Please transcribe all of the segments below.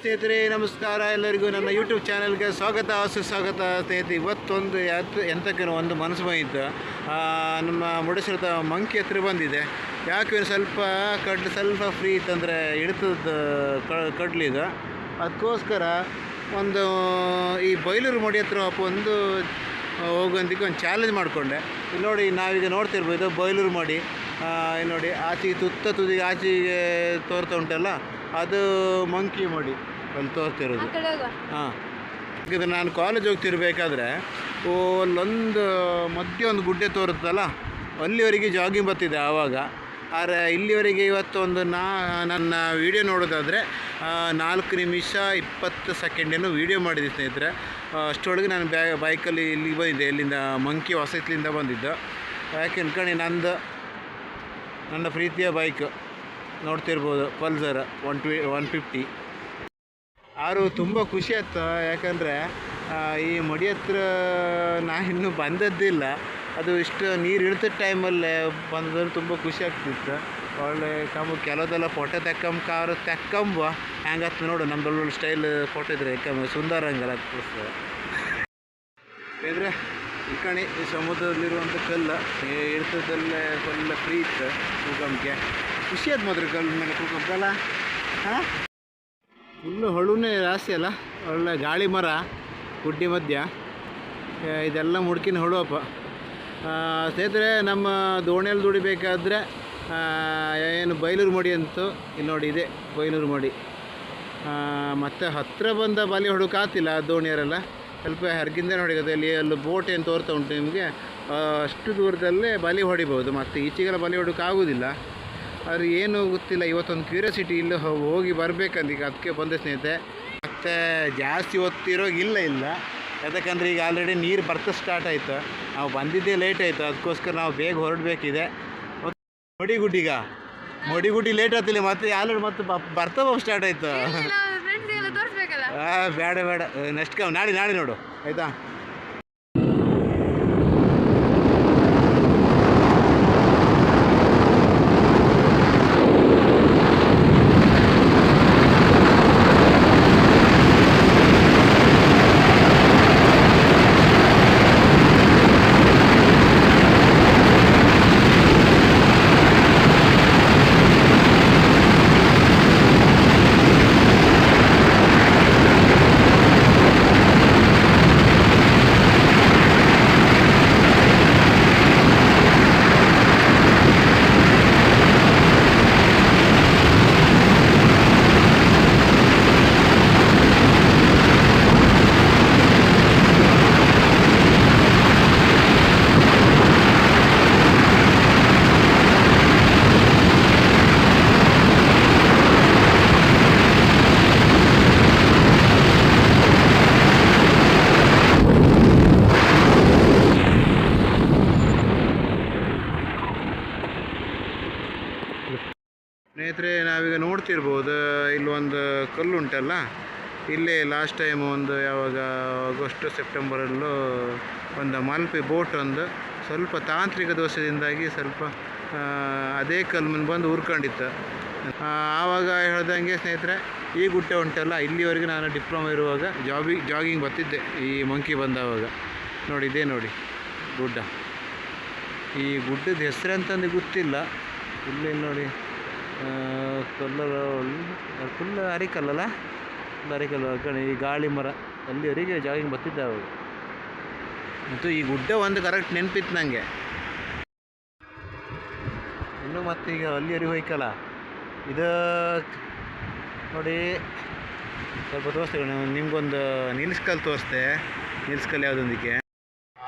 ಸ್ನೇಹಿತರೆ, ನಮಸ್ಕಾರ. ಎಲ್ಲರಿಗೂ ನನ್ನ ಯೂಟ್ಯೂಬ್ ಚಾನಲ್ಗೆ ಸ್ವಾಗತ. ಸುಸ್ವಾಗತ ಸ್ನೇಹಿತರೆ, ಇವತ್ತೊಂದು ಯಾತ್, ಎಂತಕ್ಕೇನೋ ಒಂದು ಮನಸ್ಸು ಬಂದಿತ್ತು. ನಮ್ಮ ಮುಡಸಿರದ ಮಂಕಿ ಹತ್ರ ಬಂದಿದೆ. ಯಾಕೆ ಸ್ವಲ್ಪ ಕಡ್ಲು, ಸ್ವಲ್ಪ ಫ್ರೀ ಇತ್ತಂದರೆ ಇಡ್ತದ ಕಡ್ಲಿದು ಅದಕ್ಕೋಸ್ಕರ ಒಂದು ಈ ಬೈಲೂರು ಮಡಿ ಹತ್ರ ಒಂದು ಹೋಗೋದಕ್ಕೆ ಒಂದು ಚಾಲೆಂಜ್ ಮಾಡಿಕೊಂಡೆ. ಇಲ್ಲಿ ನೋಡಿ, ನಾವೀಗ ನೋಡ್ತಿರ್ಬೋದು ಬೈಲೂರು ಮಾಡಿ. ನೋಡಿ, ಆಚೆಗೆ ತುತ್ತ ತುದಿಗೆ, ಆಚೆಗೆ ತೋರ್ತಾ ಉಂಟಲ್ಲ. ಅದು ಮಂಕಿ ಮಡಿ ಅಲ್ಲಿ ಹೋಗುವ. ಹಾಂ. ಇದು ನಾನು ಕಾಲೇಜ್ ಹೋಗ್ತಿರ್ಬೇಕಾದ್ರೆ ಓ ಅಲ್ಲೊಂದು ಮಧ್ಯೆ ಒಂದು ಗುಡ್ಡೆ ತೋರುತ್ತಲ್ಲ ಅಲ್ಲಿವರೆಗೆ ಜಾಗಿಂಗ್ ಬರ್ತಿದೆ ಆವಾಗ. ಆದರೆ ಇಲ್ಲಿವರೆಗೆ ಇವತ್ತು ಒಂದು ನಾ ನನ್ನ ವೀಡಿಯೋ ನೋಡೋದಾದರೆ ನಾಲ್ಕು ನಿಮಿಷ ಇಪ್ಪತ್ತು ಸೆಕೆಂಡೇನು ವೀಡಿಯೋ ಮಾಡಿದ್ದೆ ಸ್ನೇಹಿತರೆ. ಅಷ್ಟೊಳಗೆ ಅಷ್ಟರೊಳಗೆ ನಾನು ಬ್ಯಾ ಬೈಕಲ್ಲಿ ಇಲ್ಲಿಗೆ ಬಂದಿದ್ದೆ ಇಲ್ಲಿಂದ ಮಂಕಿ ಹೊಸತ್ಲಿಂದ ಬಂದಿದ್ದು. ಯಾಕೆ ಅನ್ಕೊಂಡು ನಂದು ನನ್ನ ಪ್ರೀತಿಯ ಬೈಕ್ ನೋಡ್ತಿರ್ಬೋದು Pulsar one two one fifty ಆರು ತುಂಬ ಖುಷಿ ಆಯ್ತು, ಯಾಕಂದರೆ ಈ ಮಡಿ ಹತ್ರ ನಾ ಇನ್ನೂ ಬಂದದ್ದಿಲ್ಲ. ಅದು ಇಷ್ಟು ನೀರು ಇಳಿದ ಟೈಮಲ್ಲೇ ಬಂದ್ರೆ ತುಂಬ ಖುಷಿ ಆಗ್ತಿತ್ತು. ಒಳ್ಳೆ ಕಮ್ಮ, ಕೆಲವುದೆಲ್ಲ ಫೋಟೋ ತೆಕ್ಕಂಬ ಕಾರು ತೆಕ್ಕಂಬ ಹ್ಯಾಂಗತ್ತು ನೋಡು ನಮ್ಮ ಒಳ್ಳೊಳ್ಳೆ ಸ್ಟೈಲ್ ಫೋಟೋ ಇದ್ರೆ ಕಮ್ಮ, ಸುಂದರ ಹಂಗಲ್ಲ ಇದ್ರೆ, ಈ ಕಣಿ ಸಮುದ್ರದಲ್ಲಿರುವಂಥ ಕಲ್ಲು ಇರ್ತದಲ್ಲೇ ಫುಲ್ ಫ್ರೀ ಇತ್ತು ಕೂಗಂಗೆ ಖುಷಿ ಆಯ್ತು ಮಾತ್ರ ಕಲ್ಲು ಮೇಲೆ ಕೂತ್ಕೊಂಡಲ್ಲ ಹಾಂ? ಫುಲ್ಲು ಹಳ್ಳುನೇ ಜಾಸ್ತಿ ಅಲ್ಲ? ಒಳ್ಳೆ ಗಾಳಿ ಮರ, ಗುಡ್ಡಿ ಮಧ್ಯ. ಇದೆಲ್ಲ ಮುಡ್ಕಿನ ಹೊಳುವಪ್ಪ. ಸ್ನೇಹಿತರೆ, ನಮ್ಮ ದೋಣಿಯಲ್ಲಿ ದುಡಿಬೇಕಾದ್ರೆ ಏನು ಬೈಲೂರು ಮಡಿ ಅಂತು ಇಲ್ಲಿ ನೋಡಿ ಇದೆ, ಬೈಲೂರು ಮಡಿ. ಮತ್ತು ಹತ್ತಿರ ಬಂದ ಬಲಿ ಹೊಡೋಕ್ಕಾಗ್ತಿಲ್ಲ ಆ ದೋಣಿಯರೆಲ್ಲ. ಸ್ವಲ್ಪ ಹರ್ಗಿಂದ ಹೊಡಿಯೋದು ಅಲ್ಲಿ ಅಲ್ಲಿ ಬೋಟ್ ಏನು ತೋರ್ತಾ ಉಂಟು ನಿಮಗೆ ಅಷ್ಟು ದೂರದಲ್ಲೇ ಬಲಿ ಹೊಡಿಬೋದು. ಮತ್ತು ಈಚೆಗೆಲ್ಲ ಬಲಿ ಹೊಡೋಕ್ಕಾಗೋದಿಲ್ಲ ಆದರೆ ಏನು ಗೊತ್ತಿಲ್ಲ ಇವತ್ತೊಂದು ಕ್ಯೂರಿಯಾಸಿಟಿ ಇಲ್ಲ ಹೋಗಿ ಬರಬೇಕಂತ ಈಗ ಅದಕ್ಕೆ ಬಂದೆ ಸ್ನೇಹಿತೆ ಮತ್ತು ಜಾಸ್ತಿ ಹೊತ್ತಿರೋಗಿಲ್ಲ ಇಲ್ಲ ಇಲ್ಲ. ಯಾಕಂದರೆ ಈಗ ಆಲ್ರೆಡಿ ನೀರು ಬರ್ತಾ ಸ್ಟಾರ್ಟ್ ಆಯಿತು. ನಾವು ಬಂದಿದ್ದೇ ಲೇಟ್ ಆಯಿತು. ಅದಕ್ಕೋಸ್ಕರ ನಾವು ಬೇಗ ಹೊರಡಬೇಕಿದೆ. ಮಡಿಗುಡ್ಡಿಗ ಮಡಿಗುಡ್ಡಿ ಲೇಟ್ ಆಗ್ತಿಲ್ಲ ಮತ್ತೆ ಆಲ್ರೆಡಿ ಮತ್ತೆ ಬರ್ತಾ ಸ್ಟಾರ್ಟ್ ಆಯಿತು. ಬೇಡ ಬೇಡ. ನೆಕ್ಸ್ಟ್ ಕ ನಾಳೆ ನಾಳೆ ನೋಡು. ಆಯಿತಾ ಸ್ನೇಹಿತರೆ ನಾವೀಗ ನೋಡ್ತಿರ್ಬೋದು, ಇಲ್ಲೊಂದು ಕಲ್ಲು ಉಂಟಲ್ಲ? ಇಲ್ಲೇ ಲಾಸ್ಟ್ ಟೈಮ್ ಒಂದು ಯಾವಾಗ, ಆಗಸ್ಟ್, ಸೆಪ್ಟೆಂಬರಲ್ಲೂ ಒಂದು ಮಲ್ಪೆ ಬೋಟ್ ಒಂದು ಸ್ವಲ್ಪ ತಾಂತ್ರಿಕ ದೋಷದಿಂದಾಗಿ ಸ್ವಲ್ಪ ಅದೇ ಕಲ್ಮನ್ ಬಂದು ಉರ್ಕೊಂಡಿತ್ತು ಆವಾಗ ಹೇಳ್ದಂಗೆ ಸ್ನೇಹಿತರೆ, ಈ ಗುಡ್ಡೆ ಉಂಟಲ್ಲ, ಇಲ್ಲಿವರೆಗೆ ನಾನು ಡಿಪ್ಲೊಮಾ ಇರುವಾಗ ಜಾಬಿ ಜಾಗಿಂಗ್ ಬರ್ತಿದ್ದೆ, ಈ ಮಂಕಿ ಬಂದಾವಾಗ. ನೋಡಿ, ಇದೇ ನೋಡಿ, ಗುಡ್ಡ. ಈ ಗುಡ್ಡದ ಹೆಸರು ಅಂತಂದು ಗೊತ್ತಿಲ್ಲ. ಇಲ್ಲಿ ನೋಡಿ. ಕಲ್ಲರ ಫುಲ್ ಅರಿಕಲ್ಲಲ್ಲ? ಫುಲ್ ಅರಿಕಲ್ಲ. ಕಣೆ ಈ ಗಾಳಿ ಮರ ಅಲ್ಲಿವರೆಗೆ ಜಾಗಿಂಗ್ ಬರ್ತಿದ್ದೆ ಅವರು. ಮತ್ತು ಈ ಗುಡ್ಡ ಒಂದು ಕರೆಕ್ಟ್ ನೆನಪಿತ್ತು ನನಗೆ ಇನ್ನು ಮತ್ತೀಗ ಅಲ್ಲಿವರೆಗೆ ಹೋಯ್ಕಲ್ಲ? ಇದು ನೋಡಿ ಸ್ವಲ್ಪ ತೋರಿಸ್ತೇವೆ ನಿಮ್ಗೊಂದು ನಿಲ್ಸ್ಕಲ್ ತೋರಿಸ್ದೆ ನಿಲ್ಸ್ಕಲ್ ಯಾವುದೊಂದಿಗೆ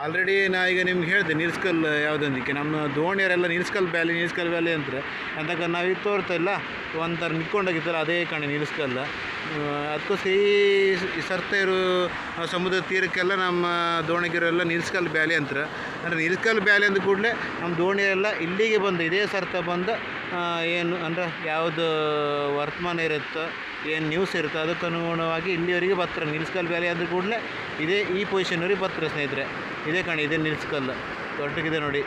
ಆಲ್ರೆಡಿ ನಾ ಈಗ ನಿಮ್ಗೆ ಹೇಳಿದೆ ನಿಲ್ಸ್ಕಲ್ ಯಾವುದೊಂದಕ್ಕೆ? ನಮ್ಮ ದೋಣಿಯರೆಲ್ಲ ನೀರ್ಸ್ಕಲ್ ವ್ಯಾಲಿ ನೀರ್ಸ್ಕಲ್ ವ್ಯಾಲಿ ಅಂತಾರೆ. ಅಂತಕ್ಕ ನಾವು ಇದು ತೋರ್ತಾ ಇಲ್ಲ, ಒಂಥರ ನಿಂತ್ಕೊಂಡೋಗಿತ್ತಲ್ಲ ಅದೇ ಕಣೆ ನೀರ್ಸ್ಕಲ್ಲ ಅದಕ್ಕೋಸ್ಕರ ಈ ಇರೋ ಸಮುದ್ರ ತೀರಕ್ಕೆಲ್ಲ ನಮ್ಮ ದೋಣಿಗಿರೆಲ್ಲ ನೀರ್ಸ್ಕಲ್ ಬ್ಯಾಲಿ ಅಂತಾರೆ. ಅಂದರೆ ನೀರ್ಸ್ಕಲ್ ಬ್ಯಾಲಿ ಅಂದ ಕೂಡಲೇ ನಮ್ಮ ದೋಣಿಯೆಲ್ಲ ಇಲ್ಲಿಗೆ ಬಂದು, ಇದೇ ಸರ್ತ ಬಂದು ಏನು ಅಂದರೆ ಯಾವುದು ವರ್ತಮಾನ ಇರುತ್ತೋ ಏನು ನ್ಯೂಸ್ ಇರುತ್ತೆ ಅದಕ್ಕೆ ಅನುಗುಣವಾಗಿ ಇಲ್ಲಿವರೆಗೆ ಬರ್ತಾರೆ ನಿಲ್ಸ್ಕಲ್ ವ್ಯಾಲಿ ಅಂದ ಕೂಡಲೇ ಇದೇ ಈ ಪೊಸಿಷನ್ವರೆಗೆ ಬರ್ತಾರೆ ಸ್ನೇಹಿತರೆ. ಇದೇ ಕಾಣಿ, ಇದೇ ನಿಲ್ಸ್ಕಲ್. ದೊಡ್ಡಕ್ಕಿದೆ ನೋಡಿ.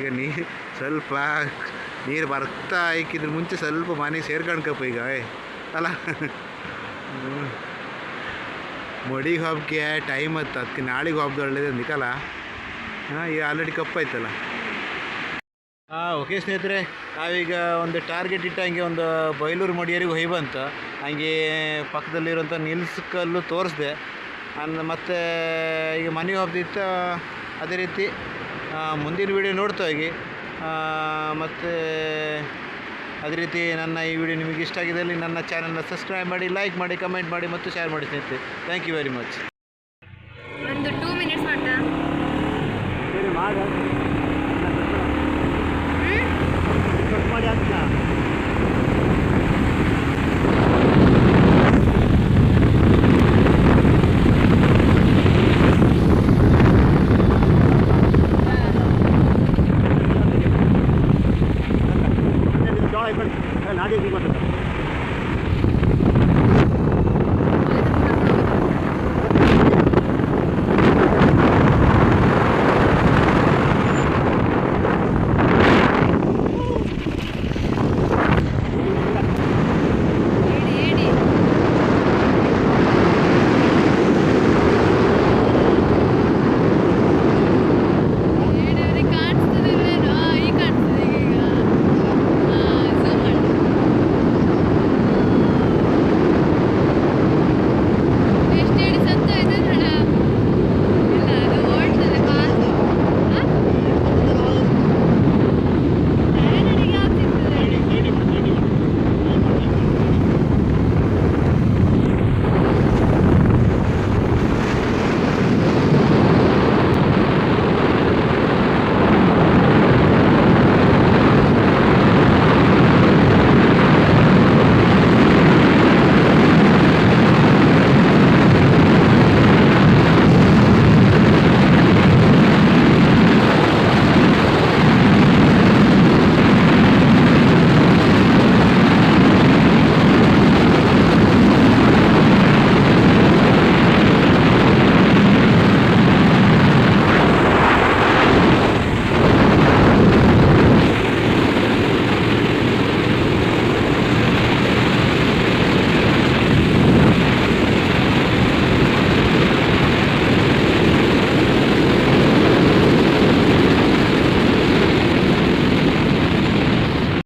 ಈಗ ನೀರು ಸ್ವಲ್ಪ ನೀರು ಬರ್ತಾ ಹಾಕಿದ್ರೆ ಮುಂಚೆ ಸ್ವಲ್ಪ ಮನೆಗೆ ಸೇರ್ಕೊಂಡ್ಕಪ್ಪ ಈಗ ಅಲ್ಲ. ಮಡಿಗೆ ಹಬ್ಬಕ್ಕೆ ಟೈಮ್ ಹತ್ತು, ಅದಕ್ಕೆ ನಾಳೆಗೆ ಹಬ್ಬದ ಒಳ್ಳೇದು ಅಂದಿಕಲ್ಲ ಹಾಂ, ಈಗ ಆಲ್ರೆಡಿ ಕಪ್ಪಾಯ್ತಲ್ಲ. ಹಾಂ ಓಕೆ ಸ್ನೇಹಿತರೆ, ನಾವೀಗ ಒಂದು ಟಾರ್ಗೆಟ್ ಇಟ್ಟಂಗೆ ಒಂದು ಬೈಲೂರು ಮಡಿಯರಿಗೆ ಹೊಯ್ ಬಂತು. ಹಂಗೆ ಪಕ್ಕದಲ್ಲಿರುವಂಥ ನಿಲ್ಸ್ಕಲ್ಲು ತೋರಿಸ್ದೆ. ಅನ್ನ ಮತ್ತು ಈಗ ಮನೆ ಹಬ್ಬದಿತ್ತು ಅದೇ ರೀತಿ ಮುಂದಿನ ವಿಡಿಯೋ ನೋಡ್ತಾ ಹೋಗಿ. ಮತ್ತು ಅದೇ ರೀತಿ ನನ್ನ ಈ ವಿಡಿಯೋ ನಿಮಗೆ ಇಷ್ಟ ಆಗಿದ್ದಲ್ಲಿ ನನ್ನ ಚಾನಲ್ನ ಸಬ್ಸ್ಕ್ರೈಬ್ ಮಾಡಿ ಲೈಕ್ ಮಾಡಿ ಕಮೆಂಟ್ ಮಾಡಿ ಮತ್ತು ಶೇರ್ ಮಾಡಿ ಸ್ನೇಹಿತರೆ. Thank you very much